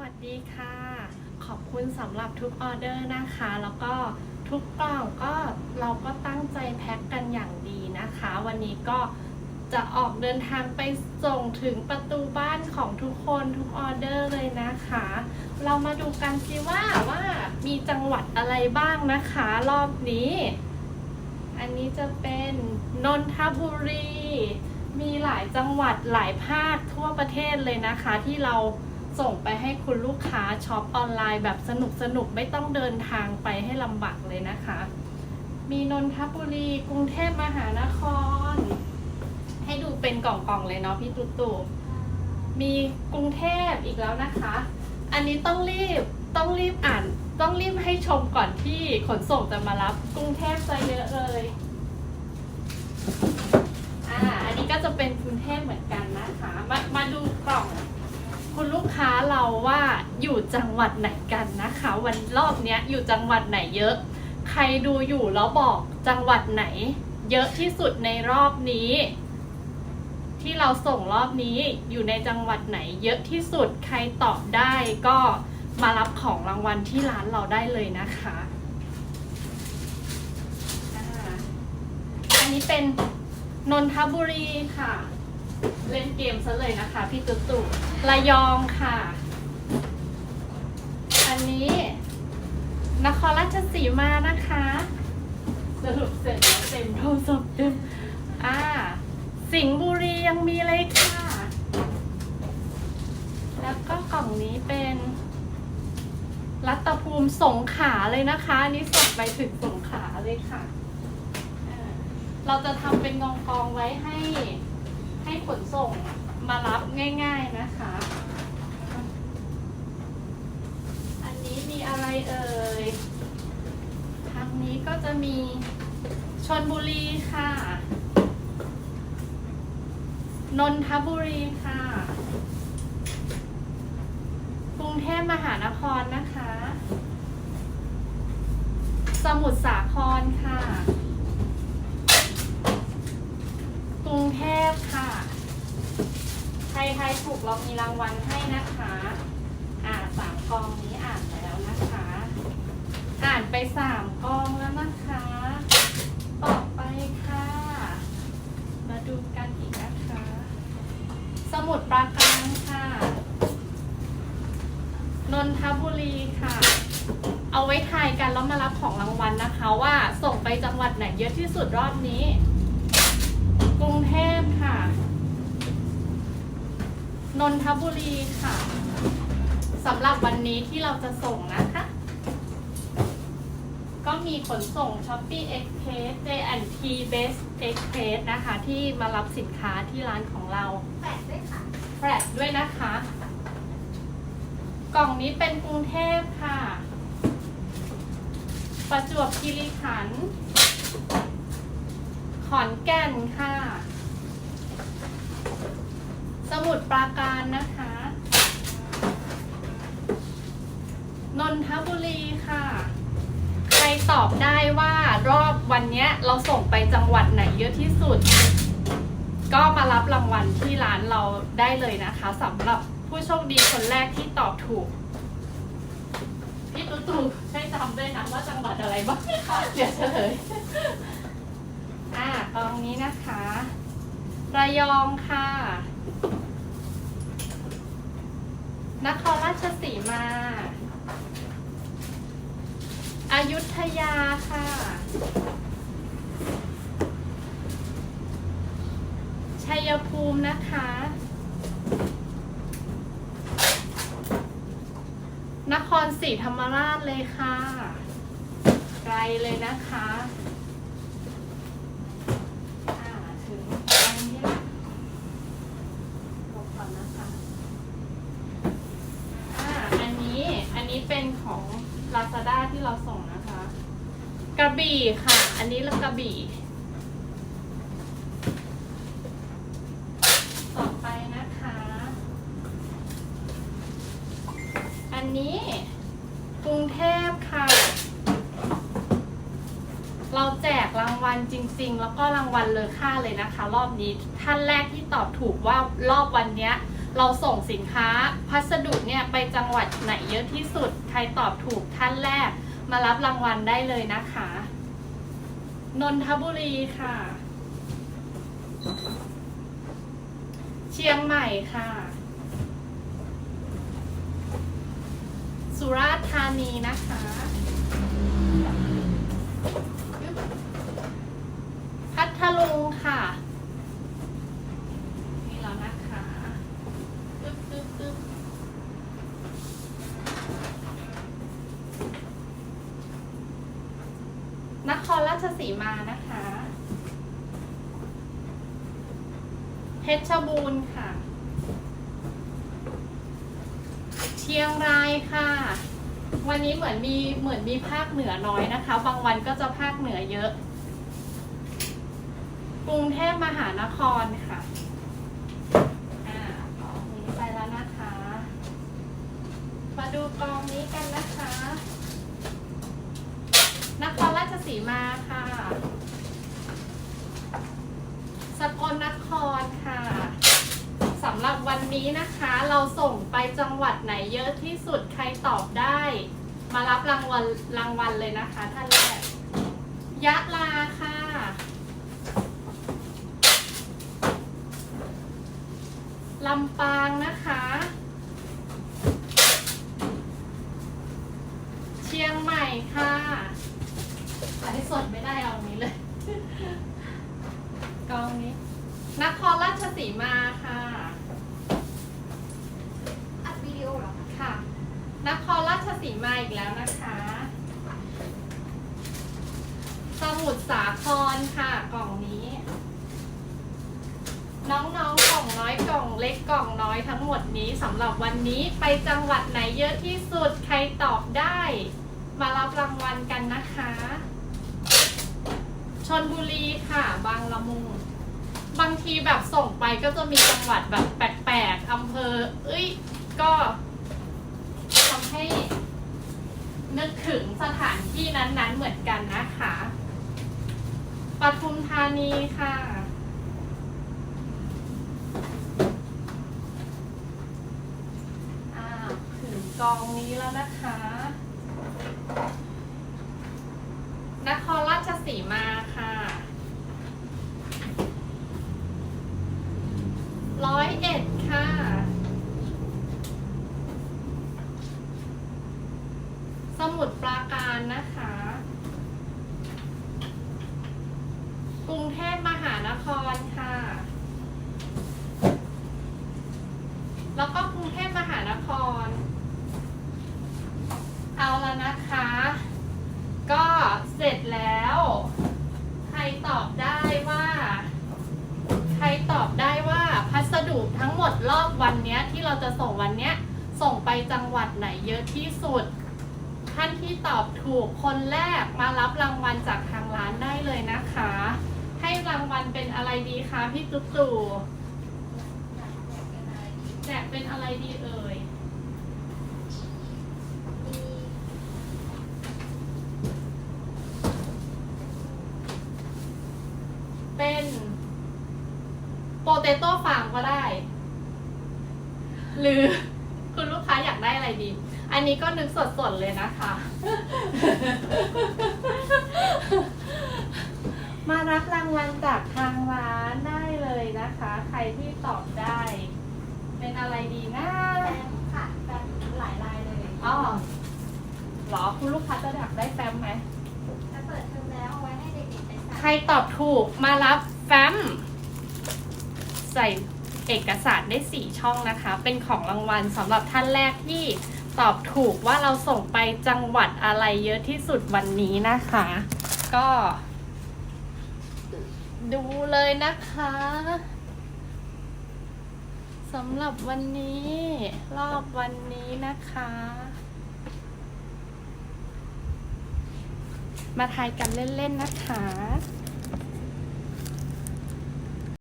วัสดีค่ะ ขอบคุณสำหรับทุกออเดอร์นะคะ แล้วก็ทุกกล่องก็เราก็ตั้งใจแพ็คกันอย่างดีนะคะ วันนี้ก็จะออกเดินทางไปส่งถึงประตูบ้านของทุกคนทุกออเดอร์เลยนะคะ เรามาดูกันสิว่าว่ามีจังหวัดอะไรบ้างนะคะ รอบนี้ อันนี้จะเป็นนนทบุรี มีหลายจังหวัดหลายภาคทั่วประเทศเลยนะคะที่เรา ส่งไปให้คุณลูกค้าช็อปออนไลน์แบบสนุกสนุกไม่ต้องเดินทางไปให้ลำบากเลยนะคะ มีนนทบุรีกรุงเทพมหานคร ให้ดูเป็นกล่องๆเลยเนาะพี่ตุ๊ตู่มีกรุงเทพอีกแล้วนะคะ อันนี้ต้องรีบต้องรีบอ่าน ต้องรีบให้ชมก่อนที่ขนส่งจะมารับกรุงเทพจะเยอะเลยอ่าอันนี้ก็จะเป็นกรุงเทพเหมือนกันนะคะ มามาดูกล่อง คุณลูกค้าเราว่าอยู่จังหวัดไหนกันนะคะ วันรอบเนี้ยอยู่จังหวัดไหนเยอะ ใครดูอยู่แล้วบอกจังหวัดไหน เยอะที่สุดในรอบนี้ ที่เราส่งรอบนี้อยู่ในจังหวัดไหน เยอะที่สุดใครตอบได้ก็มารับของรางวัลที่ร้านเราได้เลยนะคะอ,อันนี้เป็นนนทบุรีค่ะ เล่นเกมซะเลยนะคะ พี่ตุ๊ตู่ระยองค่ะ อันนี้ นครราชสีมานะคะ สรุปเสร็จแล้วเต็มโทรศัพท์เต็มอ่า สิงห์บุรียังมีเลยค่ะ แล้วก็กล่องนี้เป็นรัตภูมิสงขาเลยนะคะ อันนี้ส่งไปถึงสงขาเลยค่ะ เราจะทำเป็นกองกองไว้ให้ ให้ขนส่งมารับง่าย ๆนะคะ อันนี้มีอะไรเอ่ย ทางนี้ก็จะมีชนบุรีค่ะ นนทบุรีค่ะ กรุงเทพมหานครนะคะ สมุทรสาครค่ะ กรุงเทพค่ะ ใคร ทายถูกเรามีรางวัลให้นะคะ อ่าสามกองนี้อ่านไปแล้วนะคะ อ่านไปสามกองแล้วนะคะ ต่อไปค่ะ มาดูกันอีกนะคะ สมุดปราการค่ะ นนทบุรีค่ะ เอาไว้ทายกันแล้วมารับของรางวัลนะคะว่าส่งไปจังหวัดไหนเยอะที่สุดรอบนี้ กรุงเทพค่ะ นนทบุรีค่ะสำหรับวันนี้ที่เราจะส่งนะคะ ก็มีขนส่ง Shopee Express J&T Best Express นะคะ ที่มารับสินค้าที่ร้านของเราแปดด้วยค่ะแฟลตด้วยนะคะ กล่องนี้เป็นกรุงเทพค่ะ ประจวบคีรีขันธ์ขอนแก่นค่ะส มุทรปราการนะคะ นนทบุรีค่ะ ใครตอบได้ว่ารอบวันนี้เราส่งไปจังหวัดไหนเยอะที่สุด ก็มารับรางวัลที่ร้านเราได้เลยนะคะสำหรับผู้โชคดีคนแรกที่ตอบถูกพี่ตุ๊ตู่ช่วยจำด้วยนะว่าจังหวัดอะไรบ้างเดี๋ยวเฉลยอ่ากองนี้นะคะ ระยองค่ะ นครราชสีมาอายุทยาค่ะ ชัยภูมินะคะ นครศรีธรรมราชเลยค่ะ ไกลเลยนะคะอ่าถึงตรงนี้ละลบก่อนนะคะ อ่า อันนี้ อันนี้เป็นของ Lazada ที่เราส่งนะคะ กระบี่ค่ะ อันนี้ละกระบี่ ต่อไปนะคะ อันนี้กรุงเทพค่ะ เราแจกรางวัลจริง ๆ แล้วก็รางวัลเลอค่าเลยนะคะ รอบนี้ท่านแรกที่ตอบถูกว่ารอบวันเนี้ย เราส่งสินค้าพัสดุเนี่ยไปจังหวัดไหนเยอะที่สุด ใครตอบถูกท่านแรก มารับรางวัลได้เลยนะคะ นนทบุรีค่ะ เชียงใหม่ค่ะ สุราษฎร์ธานีนะคะ พัทลุงค่ะ นี่แล้วนะคะตึ๊บตึ๊บตึ๊บนค รราชสีมานะคะ เพชรบูรณ์ค่ะ เชียงรายค่ะ วันนี้เหมือนมีเหมือนมีภาคเหนือน้อยนะคะ บางวันก็จะภาคเหนือเยอะ กรุงเทพมหานครค่ะอ่ากอนี้ไปแล้วนะคะมาดูกองนี้กันนะคะ สีมาค่ะ สกลนครค่ะสำหรับวันนี้นะคะ เราส่งไปจังหวัดไหนเยอะที่สุดใครตอบได้ มารับรางวัลรางวัลเลยนะคะ ท่านแรกยะลาค่ะ ลำปางนะคะ เชียงใหม่ค่ะอันนี้สดไม่ได้เอาอันนี้เลย กองนี้นครราชสีมาค่ะ อัดวิดีโอเหรอคะค่ะนครราชสีมาอีกแล้วนะคะ สมุทรสาครค่ะกล่องนี้ น้องๆกล่องน้อยกล่องเล็กกล่องน้อยทั้งหมดนี้สำหรับวันนี้ไปจังหวัดไหนเยอะที่สุดใครตอบได้ มารับรางวัลกันนะคะ ชนบุรีค่ะ บางละมุง บางทีแบบส่งไปก็จะมีจังหวัดแบบแปลกๆอำเภอ เอ้ย ก็ทำให้นึกถึงสถานที่นั้นๆเหมือนกันนะคะปทุมธานีค่ะ ถึงกองนี้แล้วนะคะ นครราชสีมาค่ะ ร้อยเอ็ดค่ะ สมุดปราการนะคะ ก รุงเทพมหานครค่ะ แล้วก็กรุงเทพมหานคร เอาแล้วนะคะ ก็เสร็จแล้ว ใครตอบได้ว่า ใครตอบได้ว่าพัสดุทั้งหมดรอบวันนี้ที่เราจะส่งวันนี้ส่งไปจังหวัดไหนเยอะที่สุดท่านที่ตอบถูกคนแรกมารับรางวัลจากทางร้านได้เลยนะคะ ให้รางวัลเป็นอะไรดีคะพี่ตุ๊กตู่แจกเป็นอะไรดีเอ่ย เป็นโปเตโต้ฟาร์มก็ได้ หรือคุณลูกค้าอยากได้อะไรดี อันนี้ก็นึกสดๆเลยนะคะ มารับรางวัลจากทางร้านได้เลยนะคะ ใครที่ตอบได้ เป็นอะไรดีนะแฟ้มค่ะแฟ้มหลายลายเลยอ๋อเหรอคุณลูกค้าจะอยากได้แฟ้มไหมจะเปิดเทอมแล้วเอาไว้ให้เด็กๆไปใส่ใครตอบถูกมารับแฟ้มใส่เอกสารได้สี่ช่องนะคะ เป็นของรางวัลสำหรับท่านแรกที่ตอบถูกว่าเราส่งไปจังหวัดอะไรเยอะที่สุดวันนี้นะคะ ก็ ดูเลยนะคะสำหรับวันนี้ รอบวันนี้นะคะ มาทายกันเล่นๆนะคะ